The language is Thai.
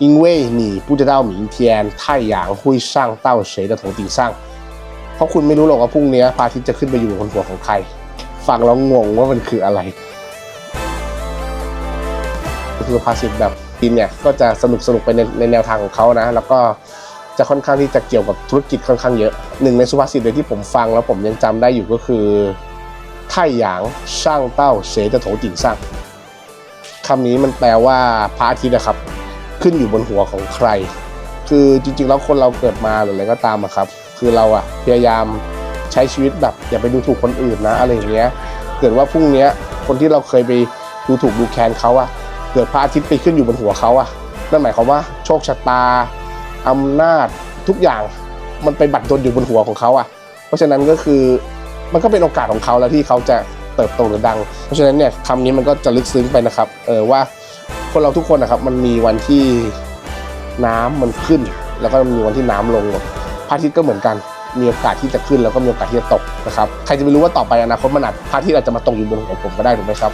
因为你不知道明天太阳会上到谁的头顶上เพราะคุณไม่รู้หรอกว่าพรุ่งนี้พระอาทิตย์จะขึ้นไปอยู่บนหัวของใคร ฟังแล้วงงว่ามันคืออะไร คือภาษิตแบบจีนเนี่ยก็จะสนุกสนุกไปในในแนวทางของเขานะ แล้วก็จะค่อนข้างที่จะเกี่ยวกับธุรกิจค่อนข้างเยอะหนึ่งในสุภาษิตเลยที่ผมฟังแล้วผมยังจำได้อยู่ก็คือ太阳上到谁的头顶上คำนี้มันแปลว่าพระอาทิตย์นะครับ ขึ้นอยู่บนหัวของใคร คือจริงๆแล้วคนเราเกิดมาหรืออะไรก็ตามอะครับ คือเราอะพยายามใช้ชีวิตแบบอย่าไปดูถูกคนอื่นนะอะไรอย่างเงี้ย เกิดว่าพรุ่งนี้คนที่เราเคยไปดูถูกดูแคลนเขาอะเกิดพระอาทิตย์ไปขึ้นอยู่บนหัวเขาอะนั่นหมายความว่าโชคชะตาอำนาจทุกอย่างมันไปบัตรดลอยู่บนหัวของเขาอะเพราะฉะนั้นก็คือมันก็เป็นโอกาสของเขาแล้วที่เขาจะเติบโตหรือดัง เพราะฉะนั้นเนี่ยคำนี้มันก็จะลึกซึ้งไปนะครับเออว่า คนเราทุกคนนะครับ มันมีวันที่น้ำมันขึ้น แล้วก็มีวันที่น้ำลงหมดพระอาทิตย์ก็เหมือนกัน มีโอกาสที่จะขึ้นแล้วก็มีโอกาสที่จะตกนะครับ ใครจะไปรู้ว่าต่อไปอนาคตมันอาจพระอาทิตย์อาจจะมาตกอยู่บนหัวผมก็ได้ถูกไหมครับ